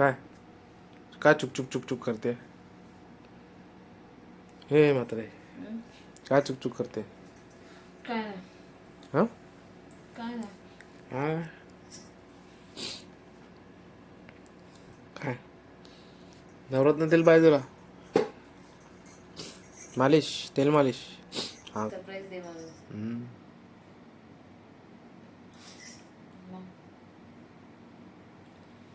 काय? काय चुक चुक चुक चुक करते? हे म्हातारे हं? काय चुक चुक करते? काय हां? काय नाही. हा? काय? नवरत्न तेल पाहिजे तुला. मालिश तेल मालिश. हा सरप्राईज दे मला हम्म. मग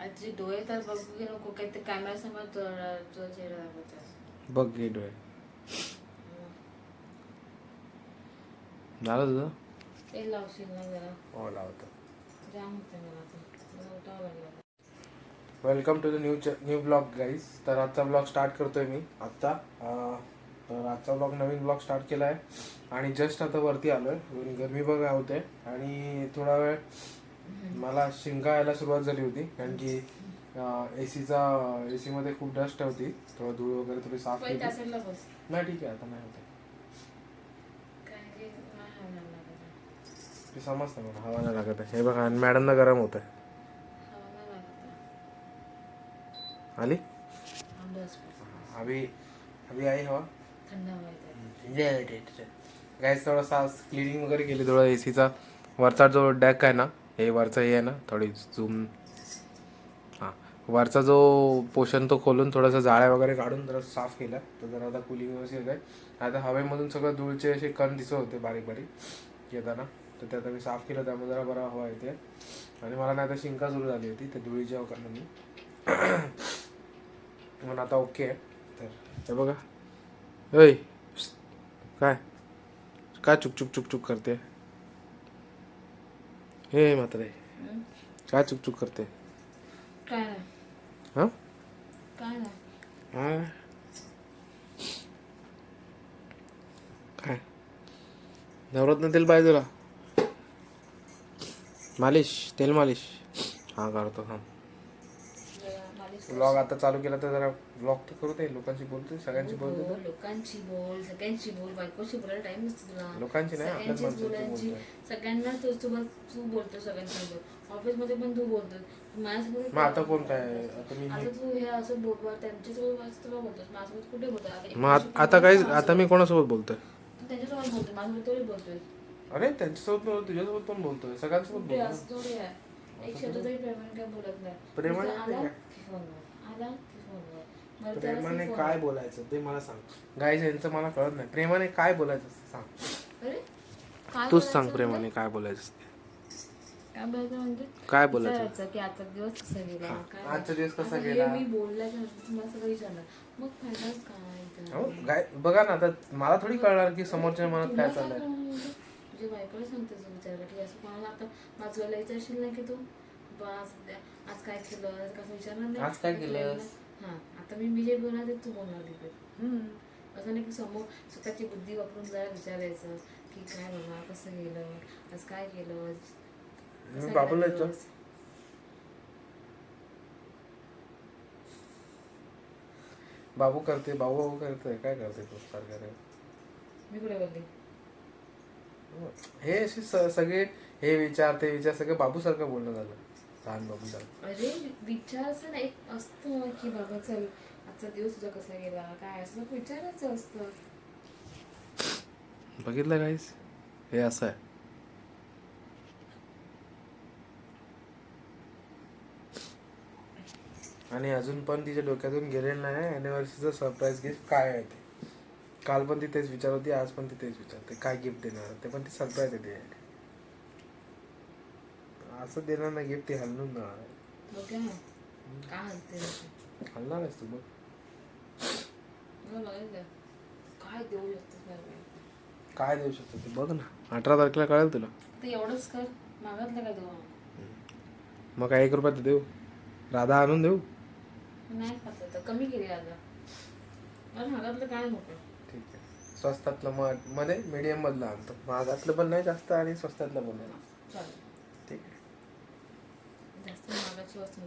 आजी डोळे तर बघू की नको काही ते कॅमेरा समोर तुझा चेहरा दाखवतो बघ घे डोळे. झालं तुझं? तेल लावशील ना जरा. हो लावतो. जाम होते मला आता. मला उठावं लागलं. Welcome to the new new blog guys तर आजचा ब्लॉग स्टार्ट करतोय मी. आत्ता तर आजचा ब्लॉग नवीन ब्लॉग स्टार्ट केला आहे आणि जस्ट आता वरती आलोय. गरमी बघा होते. आणि थोडा वेळ मला शिंका यायला सुरुवात झाली होती कारण की ए सीचा ए सीमध्ये खूप डस्ट होती. थोडं धूळ वगैरे थोडी साफ केली नाही ठीक आहे आता नाही होते. ते समजतं मला हवा नाही लागत हे बघा मॅडमना गरम होत आहे आली? अभी अभी आई हवा. गॅस थोडासा क्लिनिंग वगैरे केली थोडा ए सीचा वरचा जो डॅक आहे ना हे वरचं हे आहे ना थोडी झूम हां. वरचा जो पोषण तो खोलून थोडंसं जाळ्या वगैरे काढून जरा साफ केला तर जरा आता कुलिंग व्यवस्थित आहे. आता हवेमधून सगळं धूळचे असे कण दिसत होते बारीक बारीक येताना. तर ते आता मी साफ केलं त्यामुळे जरा बरा हवा येते आणि मला नाही आता शिंका सुरू झाली होती त्या धुळीच्या कारणाने म्हणून आता ओके आहे. तर हे बघा. होय काय? काय चुक चुक चुक चुक करते? हे म्हातारे हं? काय चुक चुक करते? काय नाही. हां? काय नाही. हा? काय? नवरत्न तेल पाहिजे तुला. मालिश तेल मालिश. हा करतो हा मालिश ब्लॉग आता चालू केला तर जरा ब्लॉग तर करू दे लोकांशी बोलतोय सगळ्यांशी बोलतोय बोल, लोकांशी बोल सगळ्यांशी बोल बायकोशी बोलायला टाइम नसतो तुला. लोकांची नाही आपल्याच बोलायची. बोलतोय सगळ्यांना तू तू तू बोलतो सगळ्यांसोबत ऑफिसमध्ये पण तू बोलतो माझ्यासोबत मग आता कोण काय? आता मी आता तू हे असं बोल बोल- त्यांच्यासोबत असं तुला बोलतोस. माझ्यासोबत कुठे बोलतो मग आत- आता काय आता मी कोणासोबत बोलतोय? तू त्यांच्यासोबत बोलतो माझ्यासोबत थोडी बोलतोय अरे त्यांच्यासोबत बोलतो तुझ्यासोबत पण बोलतोय सगळ्यांसोबत कुठे बोलतोय असं थोडी आहे. एक शब्द तरी प्रेमाने काय बोलत नाही. प्रेमाने आला नाही फोनवर. आला की फोनवर. मग त्याला प्रेमाने काय बोलायचं ते मला सांग. गाईज यांचं मला कळत नाही. प्रेमाने काय बोलायचं असतं सांग. अरे काय तूच सांग बोलायचं प्रेमाने काय बोलायचं असते म्हणजे? काय बोलायचं म्हणजे? काय बोलायचं? विचारायचं की आजचा दिवस कसा गेला? काय आजचा दिवस कसा आता हे गेला? मी बोलल्याच्या नंतर तुम्हाला सगळं विचारणार. मग फायदाच काय हो? गाय बघा ना आता मला थोडी कळणार की समोरच्या मनात काय चाललंय. कळणार म्हणजे? तुझ्या बायकोला विचारलं की असं कोणाला आता माझं वेळेला विचारशील नाही की तू? बा आज आज काय केलं? आज कसं विचारणार नाही? आज काय केलंस? हा. आता मी मी जे बोलणार ते तू बोलणार तिथे असं नाही की समोर स्वतःची बुद्धी वापरून जरा विचारायचं की काय बाबा कसं गेलं? आज काय केलं? बाबूला? बाबू करते बाबू बाबू करते. काय करते तू सारखं? मी कुठे बोलली हे. असे स- सगळे हे विचार ते विचार सगळे बाबू सारखं बोलणं झालं. लहान बाबू सारखं अरे विचार असं ना एक असतं की बाबा चल आजचा दिवस तुझा कसा गेला काय असं विचारायचं असतं. बघितलं काहीच हे असं आहे. आणि अजून पण तिच्या डोक्यातून गेलेलं नाही अॅनिव्हर्सरीचं सरप्राईज गिफ्ट काय आहे ते? काल पण ती तेच विचार होती आज पण ती तेच विचारते काय गिफ्ट देणार? ते पण ती सरप्राईज आहे ते. असं देणार ना गिफ्ट ती हलवून देणार आहे. बघा ना. काय हलते. हलणार आहेस तू बघ. मला बघायचं काय देऊ शकतोस मला मी? काय देऊ शकतो ते बघ ना. अठरा तारखेला कळेल तुला. ते एवढंच कर मागातलं काय देऊ मग काय एक रुपयात देऊ. राधा आणून देऊ. नाही खात आता कमी केली आता मला मागातलं काय नको ठीक आहे. स्वस्तातलं मग मध्ये मीडियम मधलं आणतो. महागातलं पण नाही जास्त आणि स्वस्तातलं पण नाही. चालेल. जास्त मागाची वस्तू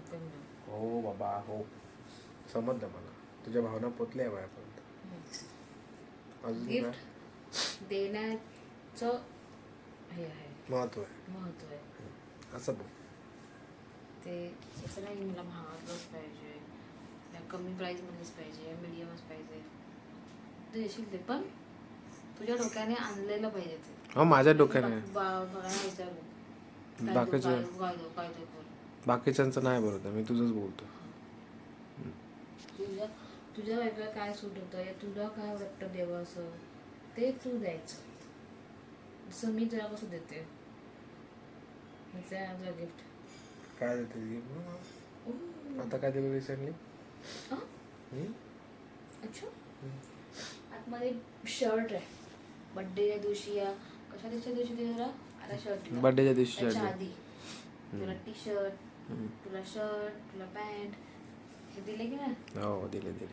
हो बाबा हो. समजलं मला. तुझ्या भावना पोचल्या माझ्यापर्यंत. अजून काय? गिफ्ट देण्याचं हे आहे. महत्त्व आहे. महत्त्व आहे. असं बघ ते असं नाही मला महागातलंच पाहिजे. कमी प्राईजमध्येच पाहिजे मीडियमच पाहिजे. तू येशील ते पण तुझ्या डोक्याने आणलेलं पाहिजे ते. हो माझ्या डोक्याने. बा- बघायला विचारू काय बाकीचं- काय- काय. बाकीच्यांचं नाही बोलत मी तुझंच बोलतो. तुझ्या तुझ्या वेगळं काय सूट होतं या तुला काय वाटतं देवा असं? ते तू द्यायचं. जसं मी तुला कसं देते? गिफ्ट काय देते आता काय दिलं रिसेंटली अच्छा? आतमध्ये शर्ट आहे. बड्डेच्या दिवशी या कशा दिवशी दिवशी ते जरा आता शर्ट बर्थडेच्या दिवशी त्याच्या आधी. तुला टी शर्ट तुला शर्ट तुला पॅन्ट हे दिले की नाही. हो दिले दिले.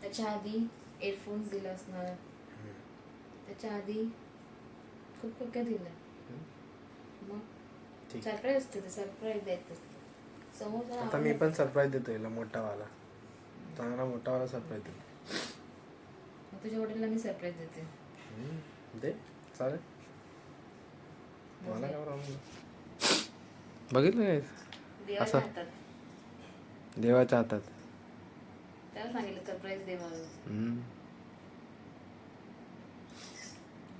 त्याच्या आधी एअरफोन्स दिले असणार. त्याच्या आधी खूप खूप काय दिलं मग. सरप्राईज असते ते सरप्राईज द्यायचं असतं. समोर आता मी पण सरप्राईज देतो याला मोठावाला. चांगला मोठावाला सरप्राईज देतो. तुझ्या वडिलांना मी सरप्राईज देते. दे चालेल. मला काय बघितलं काय देवाच्या असं? हातात. देवाच्या हातात. त्याला सांगितलं सरप्राईज दे म्हणून हम्म.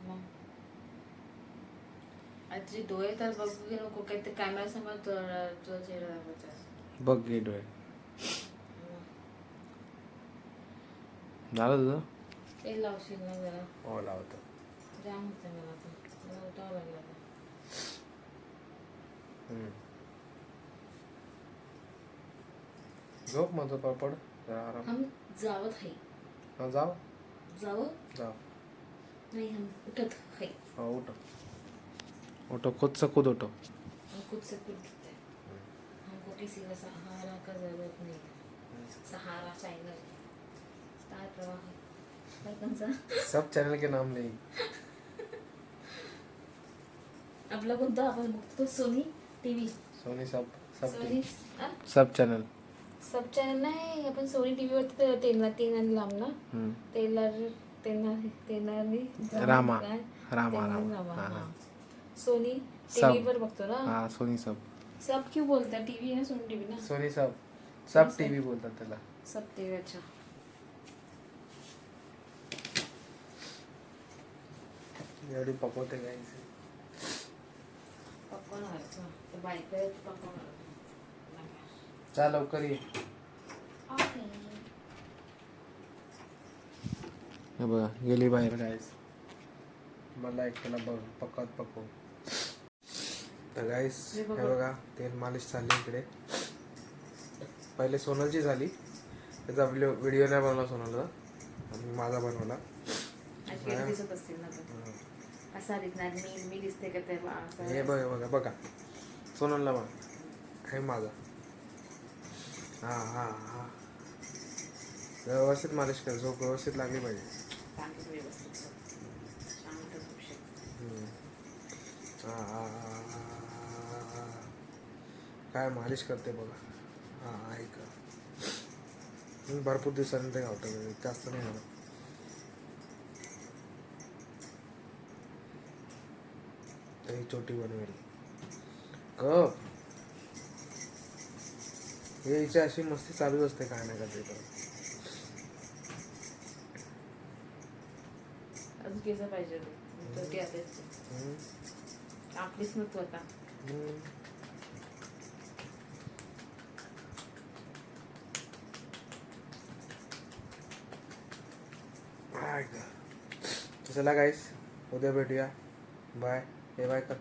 मग? आणि तुझे डोळे तर बघू की नको काय ते कॅमेरा समोर तुझा तुझा चेहरा दाखवायचा. बघ घे डोळे. झालं तुझं? तेल लावशील ना जरा. हो लावतो. जाम होतं मला आता. मला उठावं लागलं आता. हम्म. झोप माझं पापड जरा आराम. हम जावत है. हा जाव. जावं? जाव. नाही हम उठत है. हा उठो. उठो खुद से खुद उठो. हम खुद से खुद उठते हैं. हमको किसी का सहारा का जरूरत नहीं है. सहारा चैनल स्टार प्रवाह काय कोणचा सब चैनल के नाम नहीं. आपला कोणता आपण बघतो तो Sony TV Sony SAB SAB Sony? SAB channel SAB channel नाही आपण सोनी टीव्हीवरती ते तेलना तीन आणि लांब ना तेलर तेलना तेलरी रामा. रामा, रामा. सोनी. टीव्हीवर बघतो ना? हा सोनी सब. सब क्यों बोलता? टीव्ही ना सोनी टीव्ही ना? Sony SAB. सब टीव्ही बोलतात त्याला. सब टीव्ही अच्छा. एवढी पकवते काय पप्पा ना तर चा लवकर ये. हे बघा गेली बाहेर. गायस मला एकट्याला बघ पकवत पकव तर गाईस हे बघा. तेल मालिश चालली इकडे. पहिले सोनलची झाली. त्याचा व्हिडिओ व्हिडिओ नाही बनवला सोनलचा. आणि माझा बनवला. हे बघा बघा बघा. सोनलला बघा. हे माझा. हा हा हा. व्यवस्थित मालिश कर झोप व्यवस्थित लागली पाहिजे. व्यवस्थित. काय मालिश करते बघा. हा ऐक. भरपूर दिवसांनी ते गावतं जास्त नाही झालं ही छोटी बनवेल. कप हे हिची अशी मस्ती चालूच असते काय नाही का तर अजून केस पाहिजे ते आता. आपलीच चला गाईस उद्या भेटूया. बाय हे बाय कर.